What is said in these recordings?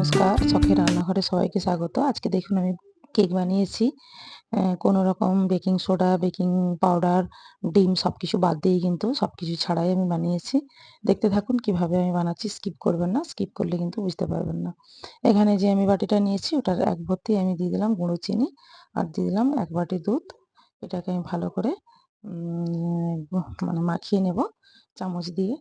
নমস্কার শখের রান্নাঘরে সবাইকে স্বাগত। আজকে দেখুন আমি কেক বানিয়েছি। কোনো রকম বেকিং সোডা, বেকিং পাউডার, ডিম সব কিছু বাদ দিয়েই কিন্তু সব কিছু ছাড়াই আমি বানিয়েছি। দেখতে থাকুন, কীভাবে আমি বানাচ্ছি, স্কিপ করবেন না, স্কিপ করলে কিন্তু বুঝতে পারবেন না। এখানে যে আমি বাটিটা নিয়েছি, ওটার এক ভর্তি আমি দিয়ে দিলাম গুঁড়ো চিনি আর দিয়ে দিলাম এক বাটি দুধ। এটাকে আমি ভালো করে মানে মাখিয়ে নেব চামচ দিয়ে।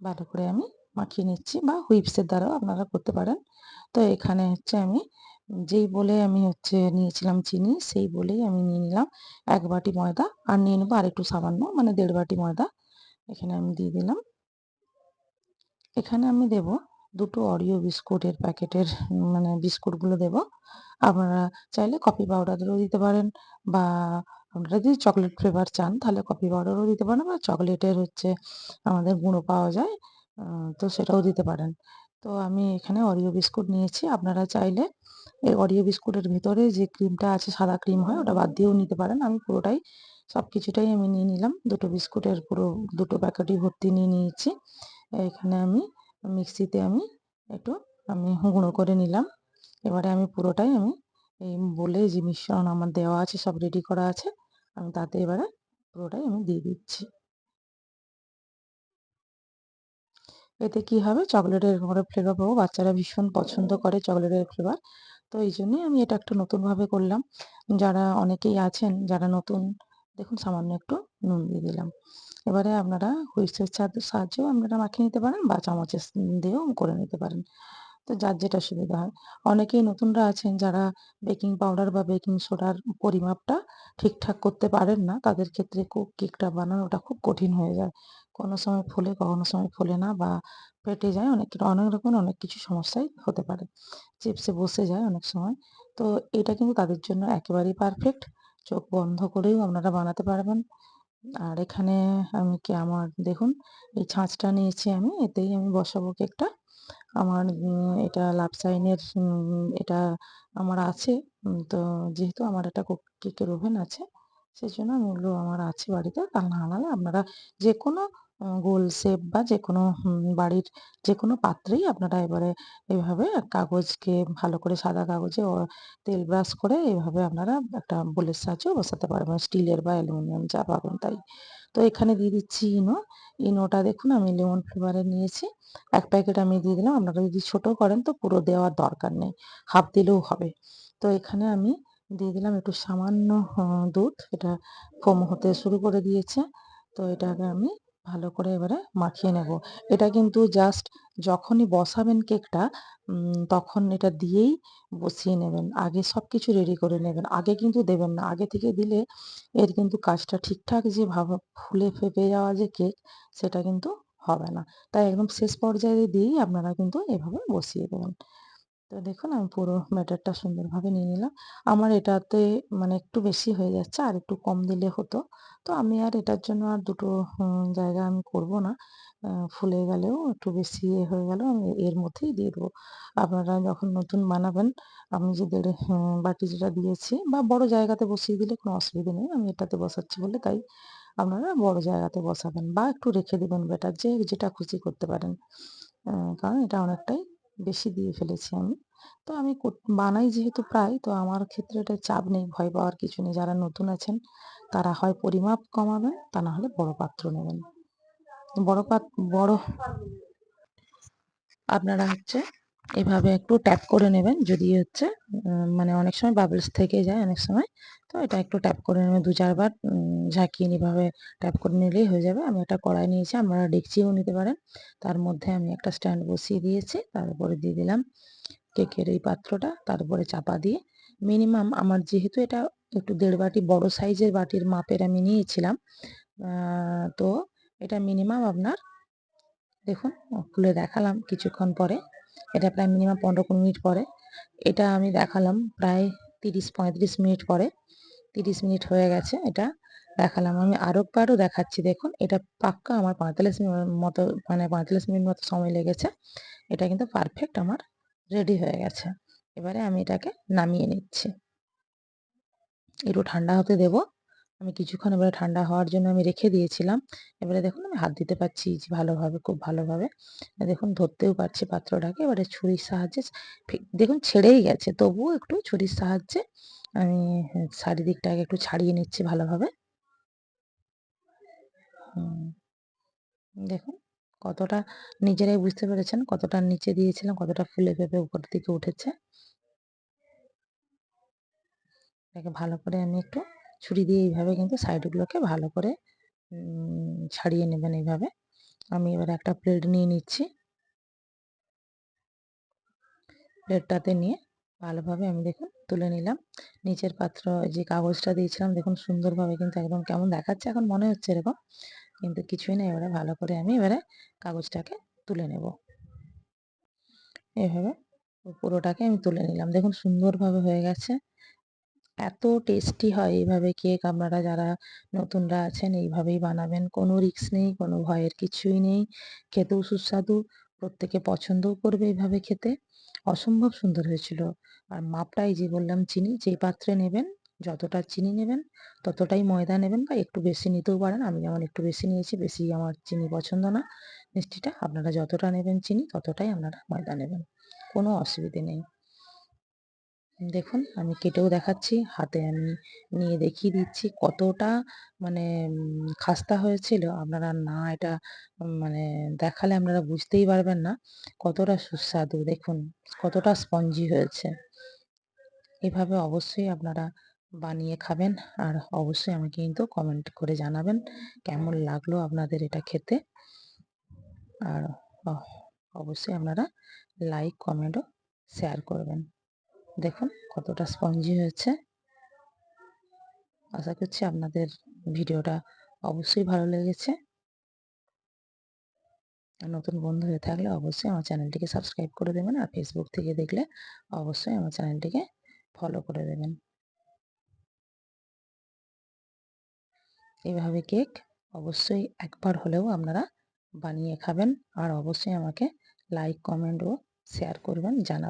ভালো করে আমি মাখিয়ে নিচ্ছি বা হুইপসের দ্বারাও আপনারা করতে পারেন। তো এখানে হচ্ছে আমি যেই বলে আমি হচ্ছে নিয়েছিলাম চিনি, সেই বলেই আমি নিয়ে নিলাম এক বাটি ময়দা আর নিয়ে নেব আর একটু সামান্য মানে দেড় বাটি ময়দা। এখানে আমি দিয়ে দিলাম। এখানে আমি দেব দুটো অরিও বিস্কুটের প্যাকেটের মানে বিস্কুটগুলো দেব। আপনারা চাইলে কফি পাউডারও দিতে পারেন বা আপনারা যদি চকলেট ফ্লেভার চান তাহলে কফি পাউডারও দিতে পারেন বা চকলেটের হচ্ছে আমাদের গুঁড়ো পাওয়া যায়। তো সেটাও দিতে পারেন। তো আমি এখানে অরিও বিস্কুট নিয়েছি। আপনারা চাইলে এই অরিও বিস্কুটের ভিতরে যে ক্রিমটা আছে, সাদা ক্রিম হয়, ওটা বাদ দিয়েও নিতে পারেন। আমি পুরোটাই সব কিছুটাই আমি নিয়ে নিলাম। দুটো বিস্কুটের পুরো দুটো প্যাকেটই ভর্তি নিয়ে নিয়েছি। এখানে আমি মিক্সিতে আমি একটু আমি গুঁড়ো করে নিলাম। এবারে আমি পুরোটাই আমি এই বলে যে মিশ্রণ আমার দেওয়া আছে, সব রেডি করা আছে, আমি তাতে এবারে পুরোটাই আমি দিয়ে দিচ্ছি। এতে কি হবে? চকলেটের ঘরে ফ্লেভার পাবো। বাচ্চারা ভীষণ পছন্দ করে চকলেটের ফ্লেভার তো এই জন্যই আমি এটা একটা নতুনভাবে করলাম। যারা অনেকেই আছেন, যারা নতুন, দেখুন সামান্য একটু নুন দিয়ে দিলাম। এবারে আপনারা হুইস্কের সাহায্যেও আপনারা মাখিয়ে নিতে পারেন বা চামচের দিয়েও করে নিতে পারেন। তো যার যেটা সুবিধা হয়। অনেকেই নতুনরা আছেন যারা বেকিং পাউডার বা বেকিং সোডার পরিমাপটা ঠিকঠাক করতে পারেন না। তাদের ক্ষেত্রে কেকটা বানানোটা খুব কঠিন হয়ে যায়। কোনো সময় ফোলে, কখনো সময় ফোলে না বা ফেটে যায় অনেক অনেক রকম অনেক কিছু সমস্যাই হতে পারে। চিপসে বসে যায় অনেক সময়। তো এটা কিন্তু তাদের জন্য একেবারেই পারফেক্ট চোখ বন্ধ করেও আপনারা বানাতে পারবেন। আর এখানে আমি কি আমার, দেখুন, এই ছাঁচটা নিয়েছি আমি, এতেই আমি বসাবো কেকটা। আমার এটা লাভ সাইনের এটা আমার আছে। তো যেহেতু আমার একটা কেকের ওভেন আছে সেই জন্য আমি ওগুলো আমার আছে বাড়িতে। তা না আপনারা যে কোনো গোল শেপ বা যে কোনো বাড়ির যে কোনো পাত্রেই আপনারা এবারে এভাবে কাগজকে ভালো করে সাদা কাগজে ও তেল ব্রাশ করে এভাবে আপনারা একটা বোলের সাহায্যে বসাতে পারবেন। স্টিলের বা অ্যালুমিনিয়াম যা পাবেন তাই। তো এখানে দিয়ে দিচ্ছি ইনো। ইনোটা দেখুন আমি লেমন ফ্লেভারে নিয়েছি। এক প্যাকেট আমি দিয়ে দিলাম। আপনারা যদি ছোট করেন তো পুরো দেওয়ার দরকার নেই। হাফ দিলেও হবে। তো এখানে আমি দিয়ে দিলাম একটু সামান্য দুধ। এটা ফোম হতে শুরু করে দিয়েছে। তো এটাকে আমি ভালো করে এবারে মাখিয়ে নেব। এটা কিন্তু জাস্ট যখনই বসাবেন কেকটা তখন এটা দিয়েই বসিয়ে নেবেন। আগে সব কিছু রেডি করে নেবেন। আগে কিন্তু দেবেন না। আগে থেকে দিলে এর কিন্তু কাজটা ঠিকঠাক যে ভাব, ফুলে ফেপে যাওয়া যে কেক, সেটা কিন্তু হবে না। তাই একদম শেষ পর্যায়ে দিয়েই আপনারা কিন্তু এভাবে বসিয়ে দেবেন। তো দেখুন, আমি পুরো ব্যাটারটা সুন্দরভাবে নিয়ে নিলাম। আমার এটাতে মানে একটু বেশি হয়ে যাচ্ছে, আর একটু কম দিলে হতো। তো আমি আর এটার জন্য আর দুটো জায়গা আমি করব না। ফুলে গেলেও একটু বেশি হয়ে গেল আমি এর মধ্যেই দিয়ে দেবো। আপনারা যখন নতুন বানাবেন, আমি যে দেড় বাটি যেটা দিয়েছি বা বড় জায়গাতে বসিয়ে দিলে কোনো অসুবিধা নেই, আমি এটাতে বসাচ্ছি বলে তাই আপনারা বড় জায়গাতে বসাবেন বা একটু রেখে দেবেন ব্যাটার যে, যেটা খুশি করতে পারেন। কারণ এটা অনেকটাই বেশি দিয়ে ফেলেছি আমি। তো আমি বানাই যেহেতু প্রায়, তো আমার ক্ষেত্রে এটা চাপ নেই, ভয় পাওয়ার কিছু নেই। যারা নতুন আছেন, তারা হয় পরিমাপ কমাবেন, তা না হলে বড় পাত্র নেবেন। বড় পাত্র বড়, আপনারা হচ্ছে এভাবে একটু ট্যাপ করে নেবেন। যদি হচ্ছে মানে অনেক সময় বাবলস থেকে যায় অনেক সময়, তো এটা একটু ট্যাপ করে নেবেন। দু চারবার ঝাঁকিয়ে এভাবে ট্যাপ করে নিলেই হয়ে যাবে। আমি একটা কড়াই নিয়েছি, আপনারা ডেকচিও নিতে পারেন। তার মধ্যে আমি একটা স্ট্যান্ড বসিয়ে দিয়েছি, তারপরে দিয়ে দিলাম কেকের এই পাত্রটা, তারপরে চাপা দিয়ে মিনিমাম আমার যেহেতু এটা একটু দেড় বাটি, বড় সাইজের বাটির মাপের আমি নিয়েছিলাম তো এটা মিনিমাম আপনার, দেখুন, খুলে দেখালাম কিছুক্ষণ পরে। এটা প্রায় মিনিমাম পনেরো কুড়ি মিনিট পরে। এটা আমি দেখালাম প্রায় তিরিশ পঁয়ত্রিশ মিনিট পরে। তিরিশ মিনিট হয়ে গেছে এটা দেখালাম। আমি আরও একবারও দেখাচ্ছি দেখুন, এটা পাক্কা আমার পঁয়তাল্লিশ মিনিট মতো মানে পঁয়তাল্লিশ মিনিট মতো সময় লেগেছে। এটা কিন্তু পারফেক্ট আমার রেডি হয়ে গেছে। এবারে আমি এটাকে নামিয়ে নিচ্ছি। একটু ঠান্ডা হতে দেব। আমি কিছুক্ষণ এবারে ঠান্ডা হওয়ার জন্য আমি রেখে দিয়েছিলাম। এবারে দেখুন আমি হাত দিতে পারছি যে ভালোভাবে, খুব ভালোভাবে। দেখুন ধরতেও পারছি পাত্রটাকে, এবারে ছুরির সাহায্যে দেখুন ছেড়েই গেছে, তবুও একটু ছুরির সাহায্যে আমি চারিদিকটাকে একটু ছাড়িয়ে নিচ্ছি ভালোভাবে। দেখুন কতটা নিজেরাই বুঝতে পেরেছেন, কতটা নিচে দিয়েছিলাম, কতটা ফুলে ফেপে উপর দিকে উঠেছে। এটাকে ভালো করে আমি একটু ছুরি দিয়ে এইভাবে কিন্তু সাইডগুলোকে ভালো করে ছাড়িয়ে নেবেন এইভাবে। আমি এবার একটা প্লেট নিয়ে নিচ্ছি। প্লেটটাতে নিয়ে ভালোভাবে আমি দেখুন তুলে নিলাম। নিচের পাত্র যে কাগজটা দিয়েছিলাম, দেখুন সুন্দরভাবে কিন্তু একদম কেমন দেখাচ্ছে, এখন মনে হচ্ছে এরকম। কিন্তু কিছুই না এবারে ভালো করে আমি এবারে কাগজটাকে তুলে নেব। এভাবে পুরোটাকে আমি তুলে নিলাম। দেখুন সুন্দরভাবে হয়ে গেছে। এত টেস্টি হয় এইভাবে কেক। আপনারা যারা নতুনরা আছেন, এইভাবেই বানাবেন। কোনো রিস্ক নেই, কোনো ভয়ের কিছুই নেই। খেতেও সুস্বাদু, প্রত্যেকে পছন্দও করবে এইভাবে খেতে। অসম্ভব সুন্দর হয়েছিল। আর মাপটাই যে বললাম, চিনি যেই পাত্রে নেবেন, যতটা চিনি নেবেন, ততটাই ময়দা নেবেন বা একটু বেশি নিতেও পারেন। আমি যেমন একটু বেশি নিয়েছি, বেশি আমার চিনি পছন্দ না। মিষ্টিটা আপনারা যতটা নেবেন চিনি, ততটাই আপনারা ময়দা নেবেন। কোনো অসুবিধে নেই। দেখুন, আমি কেটেও দেখাচ্ছি। হাতে আমি নিয়ে দেখিয়ে দিচ্ছি কতটা মানে খাস্তা হয়েছিল। আপনারা না এটা মানে দেখালে আপনারা বুঝতেই পারবেন না। কতটা সুস্বাদু, দেখুন, কতটা স্পঞ্জি হয়েছে। এভাবে অবশ্যই আপনারা বানিয়ে খাবেন আর অবশ্যই আমাকে কিন্তু কমেন্ট করে জানাবেন কেমন লাগল আপনাদের এটা খেতে। আর অবশ্যই আপনারা লাইক কমেন্টও শেয়ার করবেন। দেখুন কতটা স্পঞ্জি হয়েছে। আশা করছি আপনাদের ভিডিওটা অবশ্যই ভালো লেগেছে। নতুন বন্ধু হয়ে থাকলে অবশ্যই আমার চ্যানেলটিকে সাবস্ক্রাইব করে দেবেন আর ফেসবুক থেকে দেখলে অবশ্যই আমার চ্যানেলটিকে ফলো করে দেবেন। এইভাবে কেক অবশ্যই একবার হলেও আপনারা বানিয়ে খাবেন আর অবশ্যই আমাকে লাইক কমেন্ট ও শেয়ার করবেন জানাবেন